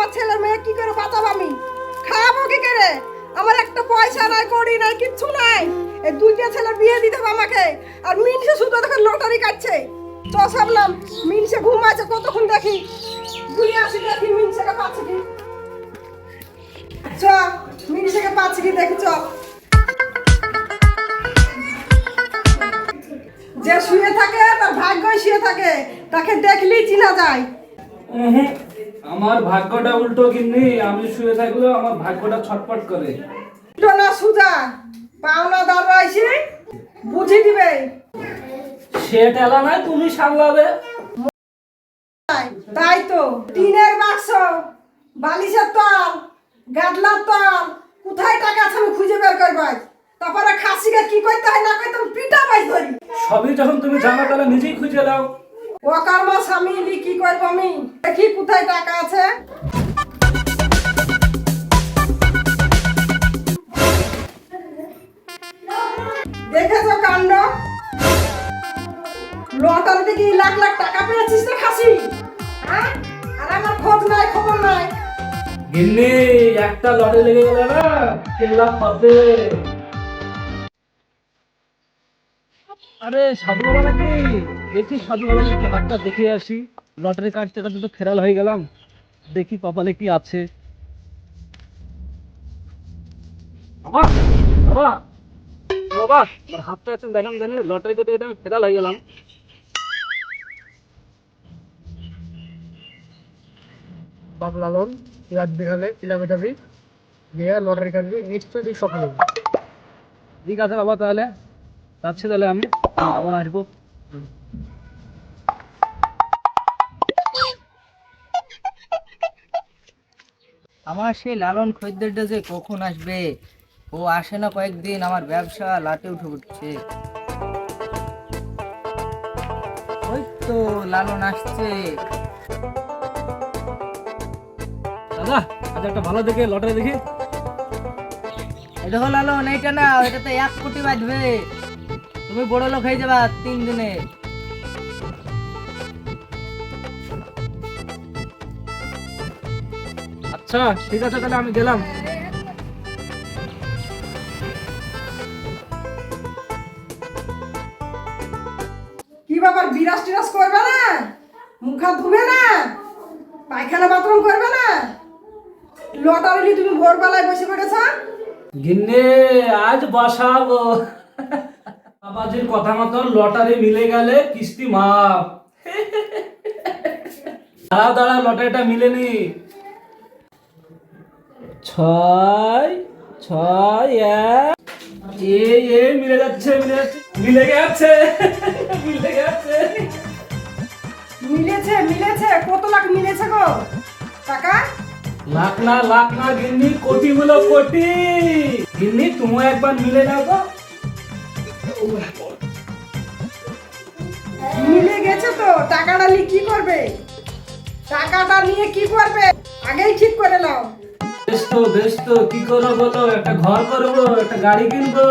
আমার ছেলে মেয়ে কি করে বাঁচাবো আমি? খাব কি করে? আমার একটা পয়সা নাই, কড়ি নাই, কিচ্ছু নাই। এই দুইটা ছেলে বিয়ে দিতে হবে আমাকে। আর মিনসে শুধু দেখে লটারি কাটছে। চ, সাবলাম। মিনসে ঘুমাচ্ছে কতক্ষণ দেখি? ঘুরে আসি দেখি মিনসেকে পাচ্ছে কি? চ, মিনসেকে পাচ্ছে কি দেখি, চ। যে শুয়ে থাকে, তার ভাগ্যই শুয়ে থাকে, তাকে দেখলেই চিনা যায়। আমার ভাগ্যটা উল্টো কিন্নি আমি শুয়ে থাকলেও আমার ভাগ্যটা ছটপট করে। না সুজা পাওনা দার রয়েছে বুঝি দিবে। সে টেলা নয় তুমি সামলাবে। তাই তো টিনের বাক্স বালিশের তল গাদলার তল কোথায় টাকা আছে আমি খুঁজে বের করব আজ। তারপরে খাসিকে কি করতে হয় না করতে পিটা পাই ধরি। সবই যখন তুমি জানো তাহলে নিজেই খুঁজে দাও অকর্ম স্বামী কি করব আমি। দেখি কোথায় টাকা আছে। দেখেছ কাণ্ড? লটারিতে কি লাখ লাখ টাকা পেয়েছিস না খাসি। হ্যাঁ? আর আমার খোঁজ নাই, খবর নাই। গিন্নি, একটা লড়ে লেগে গেলে না কেল্লা পাবে আরে সাধু বাবা নাকি? দেখি সাধু বাবা নাকি হাতটা দেখে আসি। লটারি কাটতে কাটতে তো ফেরাল হয়ে গেলাম। দেখি কপালে কি আছে। বাবা বাবা বাবা আমার হাতটা আছে দেখলাম জানি লটারি আমি ফেরাল হয়ে গেলাম। বাপ লালন রাত বিকালে কিলোমিটারই গিয়ে লটারি কাটবি নিশ্চয়ই ঠিক আছে বাবা তাহলে যাচ্ছি তাহলে আমি। আবার আসব আমার সেই লালন খদ্দেরটা যে কখন আসবে? ও আসে না কয়েকদিন, আমার ব্যবসা লাটে উঠে উঠছে ওই তো লালন আসছে। দাদা, আজ একটা ভালো দেখে, লটারি দেখি। এটা লালন, এইটা না এটা তো এক কোটি বাঁধবে। তুমি বড় লোক হয়ে যাবা তিন দিনে। আচ্ছা ঠিক আছে তাহলে আমি গেলাম। কি বাবার বিরাস টিরাস করবে না? মুখ হাত ধুবে না? পায়খানা বাথরুম করবে না? লটারি নিয়ে তুমি ভোরবেলায় বসে পড়েছ? গিন্নে আজ বসাবো। বাবাজির কথা মতন লটারি মিলে গেলে কিস্তি মাপ দাঁড়াও দাঁড়াও লটারিটা মিলেনি ছয় ছয় এক। এ এ মিলে যাচ্ছে মিলে যাচ্ছে মিলে গেছে মিলে গেছে। মিলেছে মিলেছে কত লাখ মিলেছে গো? টাকা লাখ না লাখ না গিন্নি কোটি গুলো কোটি। গিন্নি তুমি একবার মিলে নাও তো মিলে গেছে তো টাকাটা নিয়ে কি করবে? টাকাটা নিয়ে কি করবে? আগেই ঠিক করে নাও। বেশ তো কি করব বলো? একটা ঘর করব একটা গাড়ি কিনবো।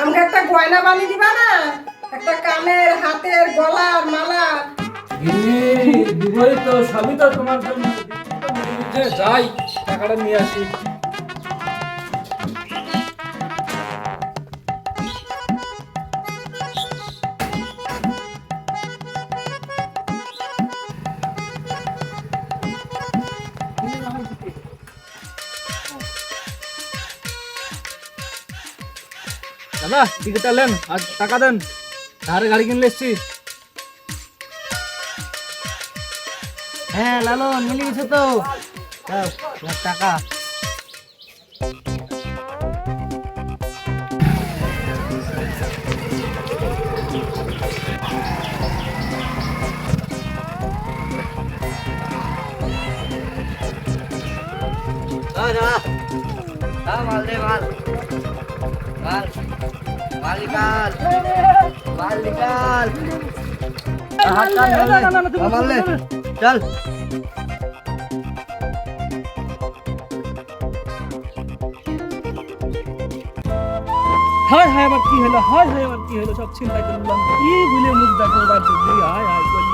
আমাকে একটা গয়না বানিয়ে দিবা না? একটা কানের হাতের গলার মালা। দিবই তো সবই তো তোমার জন্য। যাই টাকাটা নিয়ে আসি। দাদা টিকিটটা নেন আর টাকা দেন ধারে গাড়ি কিনলে এসছি হ্যাঁ লালন মিলে গেছে তো দাও, তোমার টাকা মাল দে মাল চল হায় হায় আবার কি হলো হায় হায় আবার কি হলো সব চিন্তা করলাম কি ভুলে মুখ দেখো দিলি হায় হায় গো।